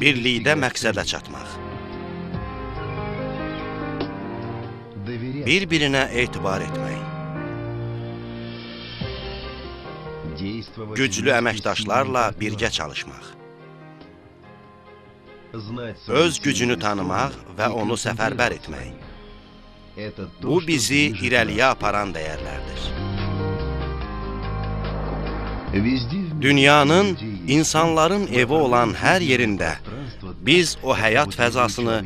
birlikdə məqsədə çatmaq. Bir-birinə etibar etmək. Güclü əməkdaşlarla birgə çalışmaq. Öz gücünü tanımaq və onu səfərbər etmək. Bu bizi irəliyə aparan dəyərlərdir. Dünyanın insanların evi olan hər yerində biz o həyat fəzasını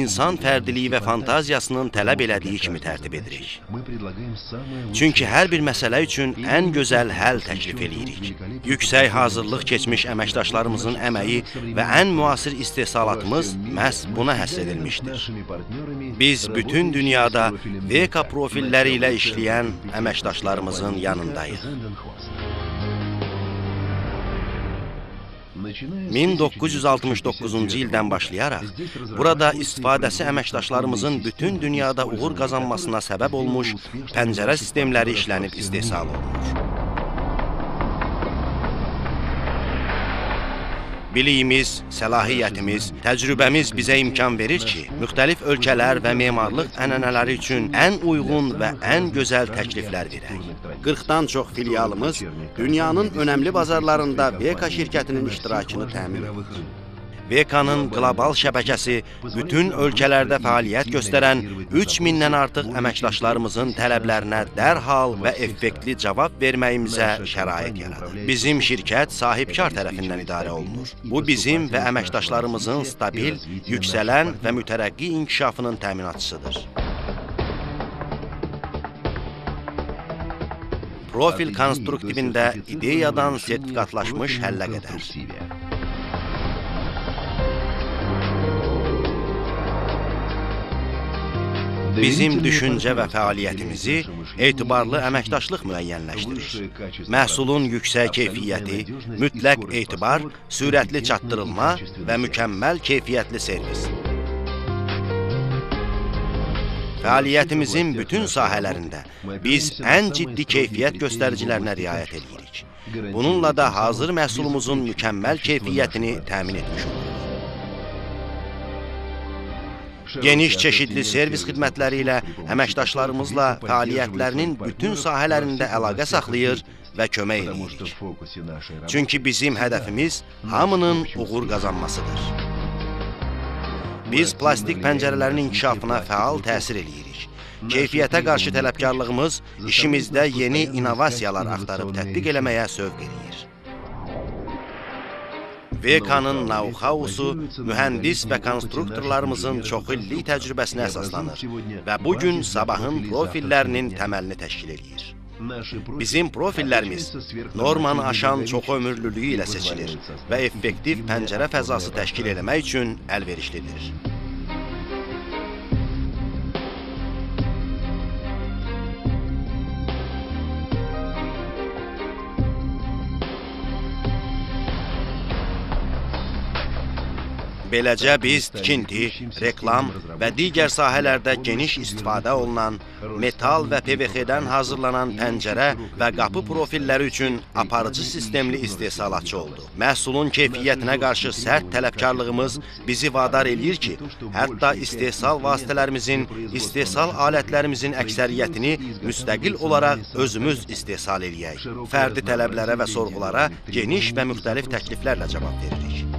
insan fərdiliyi və fantaziyasının tələb elədiyi kimi tərtib edirik. Çünki hər bir məsələ üçün ən gözəl həll təklif eləyirik. Yüksək hazırlıq keçmiş əməkdaşlarımızın əməyi və ən müasir istehsalatımız məhz buna həsr edilmişdir. Biz bütün dünyada VK profilləri ilə işləyən əməkdaşlarımızın yanındayıq. 1969-cu ildən başlayaraq burada istifadəsi əməkdaşlarımızın bütün dünyada uğur qazanmasına səbəb olmuş pəncərə sistemləri işlənib istehsal olunur. Biliyimiz, səlahiyyətimiz, təcrübəmiz bizə imkan verir ki, müxtəlif ölkələr və memarlıq ənənələri üçün ən uyğun və ən gözəl təkliflər verək. 40-dan çox filialımız dünyanın önəmli bazarlarında VK şirkətinin iştirakını təmin edir. VK-nın qlobal şəbəkəsi bütün ölkələrdə fəaliyyət göstərən 3000-dən artıq əməkdaşlarımızın tələblərinə dərhal və effektli cavab verməyimizə şərait yaradır. Bizim şirkət sahibkar tərəfindən idarə olunur. Bu bizim və əməkdaşlarımızın stabil, yüksələn və mütərəqqi inkişafının təminatçısıdır. Profil konstruktivində ideyadan sertifikatlaşmış həllə qədər. Bizim düşüncə və fəaliyyətimizi etibarlı əməkdaşlıq müəyyənləşdirir. Məhsulun yüksək keyfiyyəti, mütləq etibar, sürətli çatdırılma və mükəmməl keyfiyyətli servis. Fəaliyyətimizin bütün sahələrində biz ən ciddi keyfiyyət göstəricilərinə riayət edirik. Bununla da hazır məhsulumuzun mükəmməl keyfiyyətini təmin etmiş oluruq. Geniş çeşidli servis xidmətləri ilə əməkdaşlarımızla fəaliyyətlərinin bütün sahələrində əlaqə saxlayır və kömək edirik. Çünki bizim hədəfimiz hamının uğur qazanmasıdır. Biz plastik pəncərələrin inkişafına fəal təsir edirik. Keyfiyyətə qarşı tələbkarlığımız işimizdə yeni innovasiyalar axtarıb tətbiq eləməyə sövq edir. VK-nın know-how'su mühəndis və konstruktorlarımızın çoxillik təcrübəsinə əsaslanır və bugün sabahın profillərinin təməlini təşkil edir. Bizim profillərimiz normanı aşan çox ömürlülüyü ilə seçilir və effektiv pəncərə fəzası təşkil eləmək üçün əlverişlidir. Beləcə biz tikinti, reklam və digər sahələrdə geniş istifadə olunan metal və PVX-dən hazırlanan pəncərə və qapı profilləri üçün aparıcı sistemli istehsalatçı oldu. Məhsulun keyfiyyətinə qarşı sərt tələbkarlığımız bizi vadar eləyir ki, hətta istehsal vasitələrimizin, istehsal alətlərimizin əksəriyyətini müstəqil olaraq özümüz istehsal eləyək. Fərdi tələblərə və sorğulara geniş və müxtəlif təkliflərlə cavab veririk.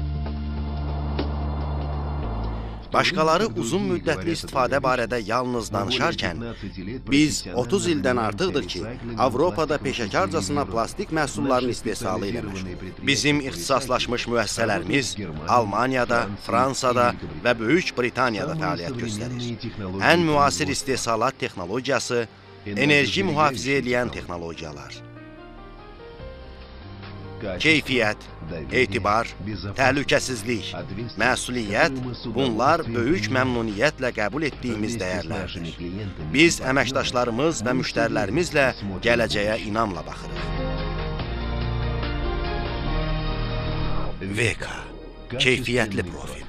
Başqaları uzun müddətli istifadə barədə yalnız danışarkən, biz 30 ildən artıqdır ki, Avropada peşəkarcasına plastik məhsulların istehsalı ilə məşğul. Bizim ixtisaslaşmış müəssisələrimiz Almaniyada, Fransada və Böyük Britaniyada fəaliyyət göstərir. Ən müasir istehsalat texnologiyası, enerji mühafizə edən texnologiyalar keyfiyyət, etibar, təhlükəsizlik, məsuliyyət, bunlar böyük məmnuniyyətlə qəbul etdiyimiz dəyərlərdir. Biz əməkdaşlarımız və müştərilərimizlə gələcəyə inamla baxırıq. VK, keyfiyyətli profil.